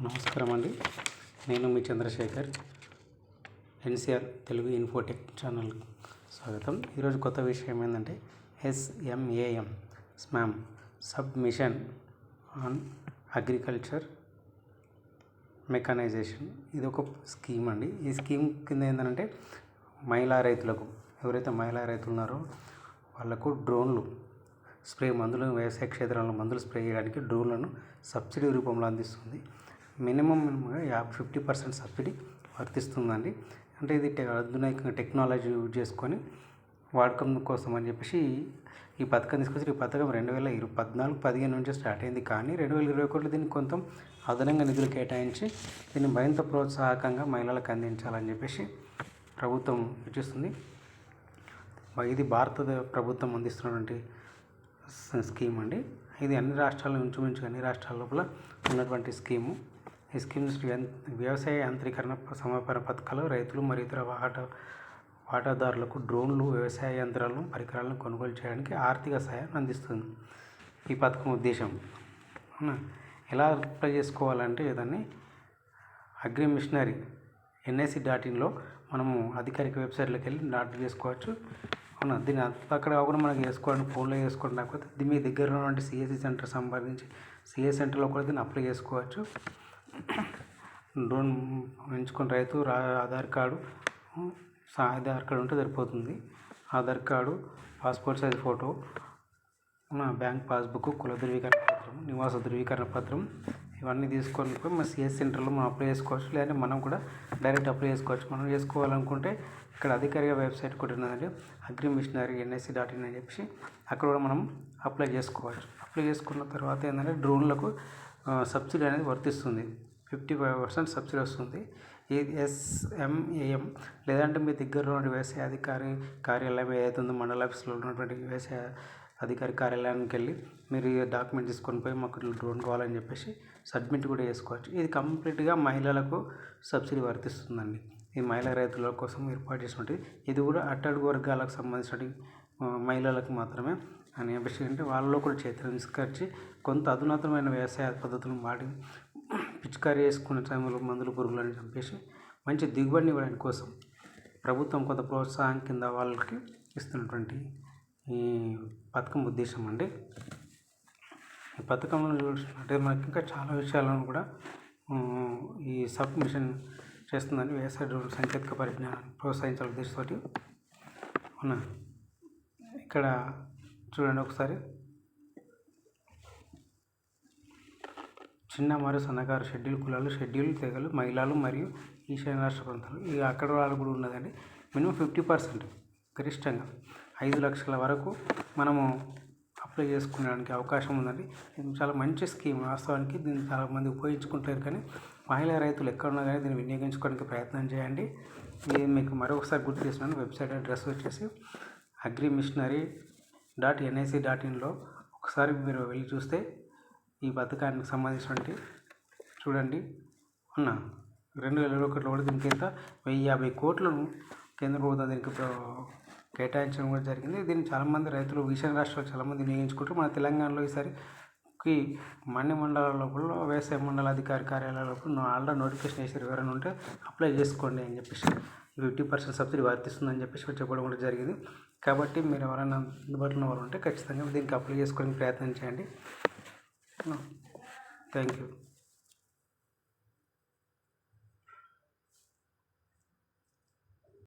నమస్కారం అండి నేను మీ Chandrasekhar NCR Telugu infotech channel స్వాగతం. ఈరోజు కొత్త విషయం ఏంటంటే SMAM SMAM sub mission on agriculture mechanisation. ఇది ఒక స్కీమ్ అండి. ఈ స్కీమ్ కింద ఏంటంటే మహిళా రైతులకు ఎవరైతే మహిళా రైతులు ఉన్నారో వాళ్ళకు డ్రోన్లు స్ప్రే మందులు వ్యవసాయ క్షేత్రంలో మందులు స్ప్రే చేయడానికి డ్రోన్లను సబ్సిడీ రూపంలో అందిస్తుంది. మినిమం మినిమంగా యాభై ఫిఫ్టీ పర్సెంట్ సబ్సిడీ వర్తిస్తుందండి. అంటే ఇది టె ఆధునిక టెక్నాలజీ యూజ్ చేసుకొని వాడకం కోసం అని చెప్పేసి ఈ పథకం తీసుకొచ్చి ఈ పథకం రెండు వేల ఇరవై పద్నాలుగు పదిహేను నుంచి స్టార్ట్ అయింది. కానీ రెండు వేల ఇరవై ఒకటిలో దీనికి కొంత అదనంగా నిధులు కేటాయించి దీన్ని మరింత ప్రోత్సాహకంగా మహిళలకు అందించాలని చెప్పేసి ప్రభుత్వం సూచిస్తుంది. ఇది భారత ప్రభుత్వం అందిస్తున్నటువంటి స్కీమ్ అండి. ఇది అన్ని రాష్ట్రాల నుంచి అన్ని రాష్ట్రాల లోపల ఉన్నటువంటి స్కీము. ఈ స్కీమ్స్ యం- వ్యవసాయ యాంత్రీకరణ సమాపన పథకాలు రైతులు మరియు ఇతర వాటా వాటాదారులకు డ్రోన్లు వ్యవసాయ యంత్రాలను పరికరాలను కొనుగోలు చేయడానికి ఆర్థిక సహాయం అందిస్తుంది. ఈ పథకం ఉద్దేశం. అవునా? ఎలా అప్లై చేసుకోవాలంటే దాన్ని అగ్రి మిషనరీ ఎన్ఐసి డాట్ ఇన్లో మనము అధికారిక వెబ్సైట్లోకి వెళ్ళి డాట్ చేసుకోవచ్చు. అవునా? దీన్ని అక్కడ కాకుండా మనకి వేసుకోవాలని ఫోన్లో చేసుకోవడం లేకపోతే మీ దగ్గర ఉన్నటువంటి సిఎస్సి సెంటర్ సంబంధించి సిఎస్ సెంటర్లో కూడా దీన్ని అప్లై చేసుకోవచ్చు. డ్రోన్ ఎంచుకున్న రైతు రా ఆధార్ కార్డు ఆధార్ కార్డు ఉంటే సరిపోతుంది. Aadhaar card passport size photo నా బ్యాంక్ పాస్బుక్ కుల ధృవీకరణ పత్రం నివాస ధృవీకరణ పత్రం ఇవన్నీ తీసుకొని పోయి మన సిఎస్ సెంటర్లో మనం అప్లై చేసుకోవచ్చు. లేదంటే మనం కూడా డైరెక్ట్ అప్లై చేసుకోవచ్చు. మనం చేసుకోవాలనుకుంటే ఇక్కడ అధికారిక వెబ్సైట్ కూడా ఉన్నదండి agri machinery NSC dot in అని చెప్పి అక్కడ కూడా మనం అప్లై చేసుకోవచ్చు. అప్లై చేసుకున్న తర్వాత ఏంటంటే డ్రోన్లకు సబ్సిడీ అనేది వర్తిస్తుంది. ఫిఫ్టీ ఫైవ్ పర్సెంట్ సబ్సిడీ వస్తుంది. ఎస్ఎంఏఎం లేదంటే మీ దగ్గరలో ఉన్న వ్యవసాయ అధికారి కార్యాలయం ఏదైతే ఉందో మండల ఆఫీస్లో ఉన్నటువంటి వ్యవసాయ అధికారి కార్యాలయానికి వెళ్ళి మీరు ఈ డాక్యుమెంట్ తీసుకొని పోయి మాకు డ్రోన్ కావాలని చెప్పేసి సబ్మిట్ కూడా చేసుకోవచ్చు. ఇది కంప్లీట్గా మహిళలకు సబ్సిడీ వర్తిస్తుందండి. ఈ మహిళా రైతుల కోసం ఏర్పాటు చేసినట్టు ఇది కూడా అట్టడుగు వర్గాలకు సంబంధించిన మహిళలకు మాత్రమే అని చెప్పేసి అంటే వాళ్ళలో కూడా చైతన్యం తీసుకొచ్చి కొంత అధునాతనమైన వ్యవసాయ పద్ధతులను వాడి పిచికారీ చేసుకునే టైంలో మందులు పురుగులను చంపేసి మంచి దిగుబడిని ఇవ్వడానికి కోసం ప్రభుత్వం కొంత ప్రోత్సాహం కింద వాళ్ళకి ఇస్తున్నటువంటి ఈ పథకం ఉద్దేశం అండి. ఈ పథకంలో చూసినట్టే మనకి ఇంకా చాలా విషయాలను కూడా ఈ సబ్ మిషన్ చేస్తుందని వ్యవసాయ సాంకేతిక పరిజ్ఞానాన్ని ప్రోత్సహించాల ఉద్దేశంతో అవునా ఇక్కడ చూడండి ఒకసారి. చిన్న మరియు సన్నకారు షెడ్యూల్ కులాలు షెడ్యూల్ తెగలు మహిళలు మరియు ఈశాన్య రాష్ట్ర ప్రాంతాలు. ఇక అక్కడ వాళ్ళు కూడా ఉన్నదండి. మినిమం ఫిఫ్టీ పర్సెంట్ గరిష్టంగా ఐదు లక్షల వరకు మనము అప్లై చేసుకోవడానికి అవకాశం ఉందండి. ఇది చాలా మంచి స్కీమ్. వాస్తవానికి దీన్ని చాలామంది ఉపయోగించుకుంటారు కానీ మహిళా రైతులు ఎక్కడున్నా కానీ దీన్ని వినియోగించుకోవడానికి ప్రయత్నం చేయండి. ఇది మీకు మరొకసారి గుర్తు చేస్తున్నాను. వెబ్సైట్ అడ్రస్ వచ్చేసి agri machinery dot NIC dot ఇన్లో ఒకసారి మీరు వెళ్ళి చూస్తే ఈ పథకానికి సంబంధించినటువంటి చూడండి. ఉన్న రెండు వేల ఇరవై ఒకటిలో కూడా దీనికి ఎంత? వెయ్యి యాభై కోట్లను కేంద్ర ప్రభుత్వం దీనికి కేటాయించడం కూడా జరిగింది. దీన్ని చాలామంది రైతులు ఈశాన్య రాష్ట్రాలు చాలామంది వినియోగించుకుంటారు. మన తెలంగాణలో ఈసారికి మన్ని మండలాల లోపల వ్యవసాయ మండల అధికారి కార్యాలయాల లోపల ఆల్రెడీ నోటిఫికేషన్ వేసారు ఎవరైనా ఉంటే అప్లై చేసుకోండి అని చెప్పేసి ఫిఫ్టీ పర్సెంట్ సబ్సిడీ వర్తిస్తుందని చెప్పేసి చెప్పడం కూడా జరిగింది. కాబట్టి మీరు ఎవరైనా అందుబాటులో వారు ఉంటే ఖచ్చితంగా దీనికి అప్లై చేసుకోవడానికి ప్రయత్నం చేయండి. Thank you.